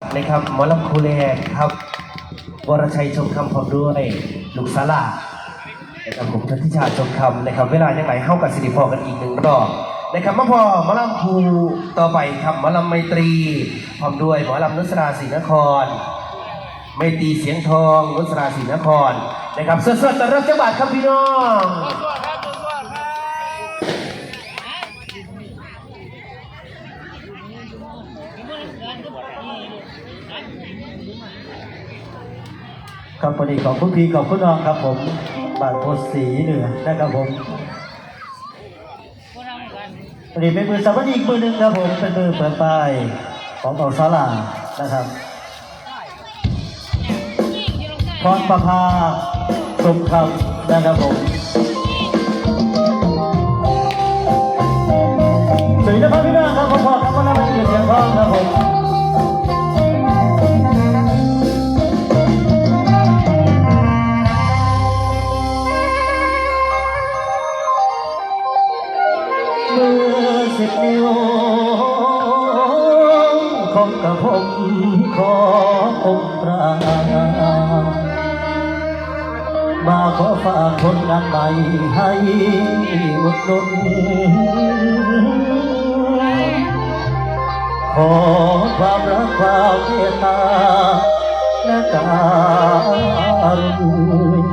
นะครับหมอลำคูแลครับวรชัยชมคำพร้อมด้วยลูกสลานะครับผมทันทิชาชมคำนะครับ เวลายังไงเข้ากับสิริพอกันอีกหนึ่งรอบนะครับมาพอหมอลำคูต่อไปครับหมอลำไมตรีพร้อมด้วยหมอลำนุสราศรีนคร ไมตรีเสียงทองนุสราศรีนครนะครับสดๆแต่รับจังหวัดครับพี่น้อง ครับพอดีขอบคุณพี่ขอบคุณน้องครับผมบาทโพสีเหนือนะครับผมพอดีเป็นมือสาวันอีกมือหนึ่งครับผมเป็นมือเปิดป้ายของเอาสาลานะครับพรประภาสมคำนะครับผม ฝากผลงานใหม่ให้อุดหนุนขอความรักความเมตตาและการุณ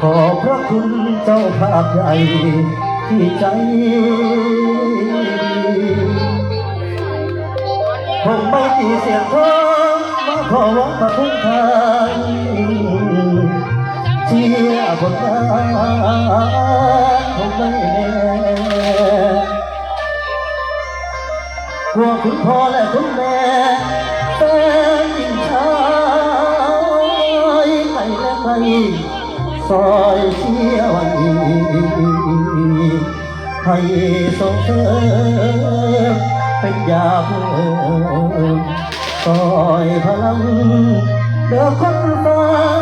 ขอบพระคุณเจ้าภาพใหญ่ที่ใจคงไม่ตีเสียงทองมาขอร้องพระคุณทาน เชียร์ผลงานคงไม่แน่กลัวคุณพ่อและคุณแม่แฟนหญิงชายใครและใครซอยเชียวันให้ส่งเสริมเป็นยาเพิ่มซอยพลังเดือคนฟ้า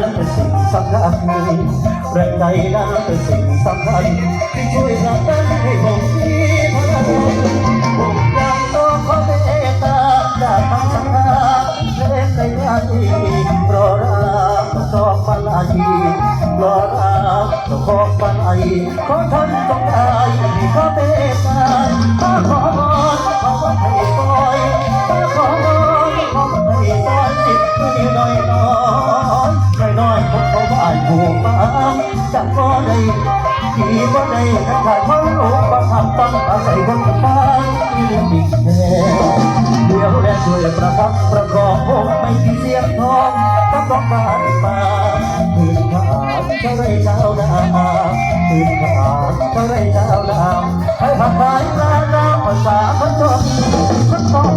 นั้นเป็นสิ่งสำคัญแรงใจนั้นเป็นสิ่งสำคัญที่ช่วยผลักดันให้ผมมีพลังผมยังต้องขอเมตตาจากทางสังฆาเพลงในงานนี้เพราะรักชอบมาลายเพราะรักชอบมาลายขอท่านจงได้ขอเมตตาขอขอวอขอให้คอยขอขอขอให้คอยจิตนิดหน่อย น้อยน้อยน้อยผมเขาบ้านผูกมาจับก็ได้ที่ก็ได้ถ้าขาดเขารู้ว่าทำต้องอาศัยคนบ้านที่เรื่องอีกแน่เดียวและช่วยประคับประคองผมไม่มีเสียงทองต้องต้องบ้านมาพื้นฐานเท่าไรเจ้านาพื้นฐานเท่าไรเจ้านาให้ผักขายลานาภาษาคนจนคนต้อง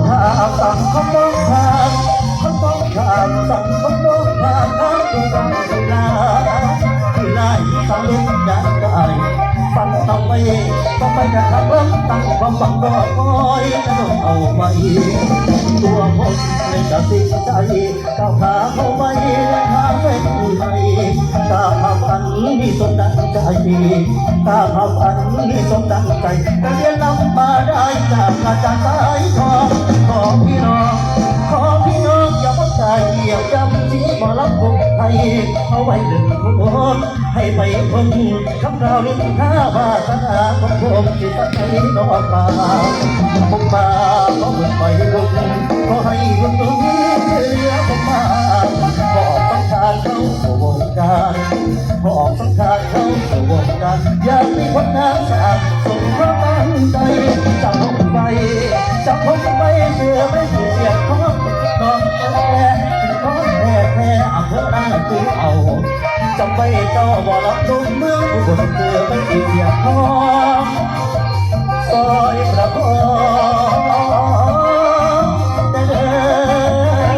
ความฝันรอคอยจะต้องเอาไปตัวผมเลยตัดสินใจก้าวขาเขาไปและทางเป็นไทยตาภาพอันนี้สมดังใจตาภาพอันนี้สมดังใจจะเรียนนำมาได้จากอาจารย์สายทองขอพี่น้อง หมอลำคงไทยเอาไว้หนึ่งคนให้ไปคนคำกล่าวลิ้นท่าบาสาของผมที่สักให้นอกมาผมมาเขอเงินไปลุกขอให้ลุกตรงนี้เหลือผมมาขอต้องการเขาสวงการขอต้องการเขาสวบอกกันอยากมีคนทางสะอามส่งความตั้งใจจับผมไปจับผมไปเสือไม่เสียท้อง เจ้าบ่รับลมเมืองอุบลเสือไม่เสียท้องซอยประคองเดิน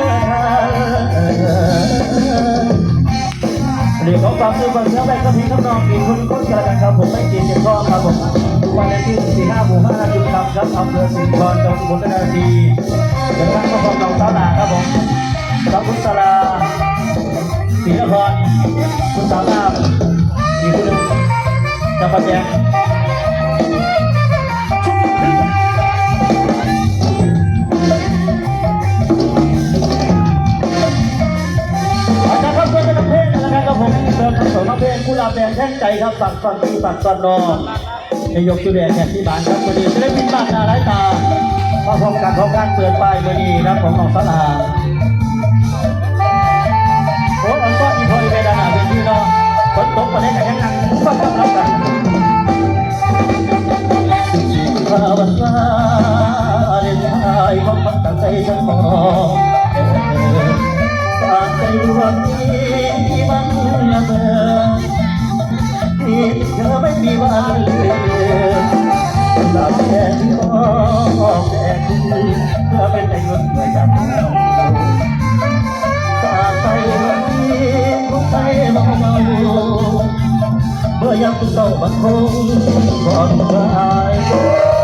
เรียกของความคือความเชื่อแม่ก็มีน้ำนองอีกคนคนกระกันครับผมไม่กินเจ็บคอครับผมวันที่สี่ห้าหมู่ห้าจุดครับครับอำเภอสิงห์กรจังหวัดอุบลราชธานีเดินทางมาพบเราสาวนาครับผมรับคุณสลา ศรีนครคุณสาวนาอีกคนหนึ่งจะประแจงอาจารย์ครับเพื่อนป็นเพลงนะครับครับผมเดินทางสองน้องเพลงกุหลาบแดงแท่งใจครับฝั่งตอนที่ฝั่งตอนนอนนายกจุเรียนแห่ที่บ้านครับวันนี้จะได้บินบ้านหน้าไร้ตามาพบกันพบกันเปิดป้ายวันนี้นะของน้องสลา มีวันลืมหลับแค่ที่องแค่คืนเธอเป็นใจดวงเมื่อจำเราจากไปวันนี้ลูกไปมองเราเมื่อยามคุณเศร้าบันคงก่อนตาย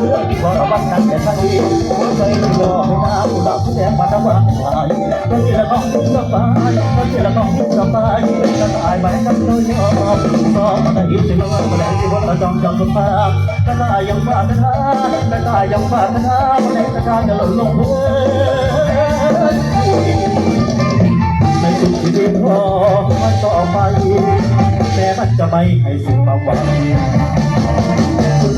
เรื่องที่ขอระวังกันแต่ทันทีหัวใจไม่ยอให้น้ำหลับแดงมาตะวันหายก็ที่ละต้องทุกสบายก็ที่ละต้องทุกสบายก็ตายไปกับตัวยอมสองแต่ยิ้มสิละวันมาแล้วที่วันละจอมจอมสุภาพก็ตายยังฝากกันหาก็ตายยังฝากกันหาวันไหนก็การจะหล่นลงเพื่อในสุดที่ดีพอมันต่อไปแม้มันจะไม่ให้สุขมาหวัง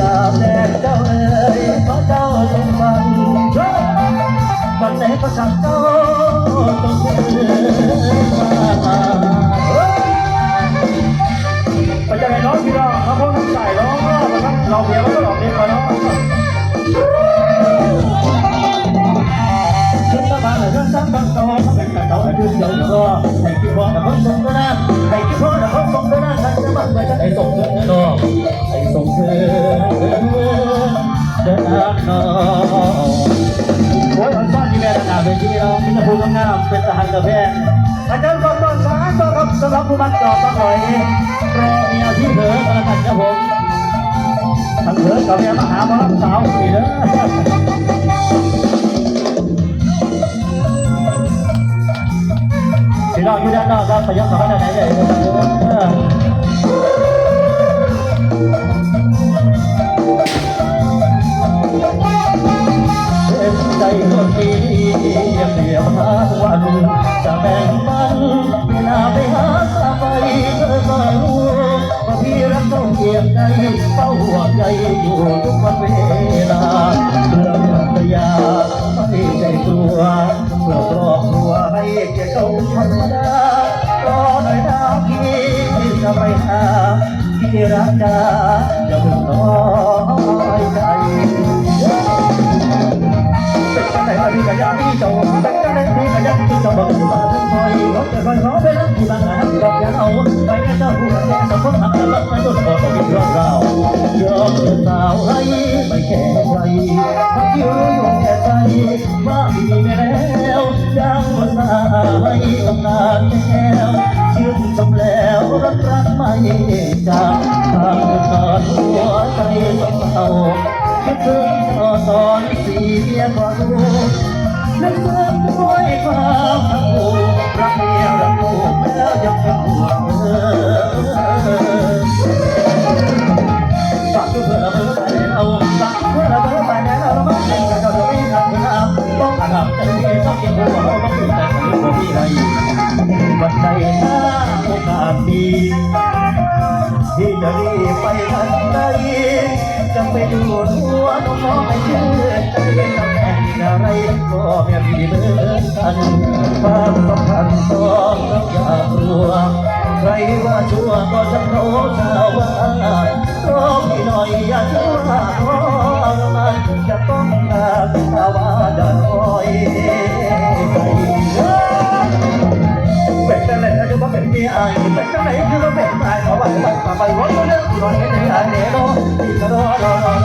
กุหลาบแดงเจ้าเอ๋ยขอเจ้าจงฟังวันไหนก็ช่างเจ้าต้องเดินมาไปจะไหนน้องพี่น้องเขาพวกน้ำใส่ร้องรอบนะครับเราเพียงก็หลอกเด็กก่อนเนาะขึ้นมาบ้านเลยขึ้นซ้ำบังตอเขาเป็นกระเตาให้ดึงเดี๋ยวรอให้กินพ่อแต่คนส่งก็ได้ให้กินพ่อแต่คนส่งก็ได้ฉันจะบังไปฉันให้ส่งเธอเนาะ ให้ส่งเธอเดินทางนะโอ้ยอันซ่อนที่แม่นาเป็นที่เราพิจารณางามเป็นทหารกระแพงอาจารย์ก่อนตอนสายก็ครับสำหรับผู้บังจอบมาหน่อยรอเมียที่เผลอกันละกันครับผมทั้งเผลอกับเมียมาหามารับสาวนี่เด้อพี่น้องอยู่ด้านนอกครับไปยกเข้ามาด้านไหนเลย จ้าอย่าเพิ่งน้อยใจเป็นจังไหนมาพี่กับยาพี่โจเป็นจังไหนพี่กับยาพี่จบอกกันมาทั้งคอยรถจะคอยร้องไปแล้วที่บางหัน เพิ่งต่อสอนสีเสียกว่าลูนักนเพิ่มด้วยความขังผูรักเมียรักลูกแล้วยังเป็นห่วงเธฝากเพื่อนเราเพื่อไปเอาฝากเพื่อนเราเพื่อไปแล้วเราไม่เป็นกันเราไม่ทำกันต้องทำแต่ที่ต้องเก็บหัวเราต้องตื่นแต่ไม่มีอะไรวันใดถ้าโอกาสดี ที่จะรีบไปทันใดจะไปดูหัวน้องไม่เชื่อใจตำแหน่งอะไรก็แม่พี่เหมือนกันความสัมพันธ์ต้องอย่ากลัวใครว่าชั่วก็จะโน้ชาวบ้านรอพี่หน่อยอย่าชั่วทรมานจะต้องลาภาวะดันคอยใจเป็นจังไหนคือว่าเป็นพี่ไอ้เป็นจังไหนคือว่าเป็นไอ้ขอ ว่าจ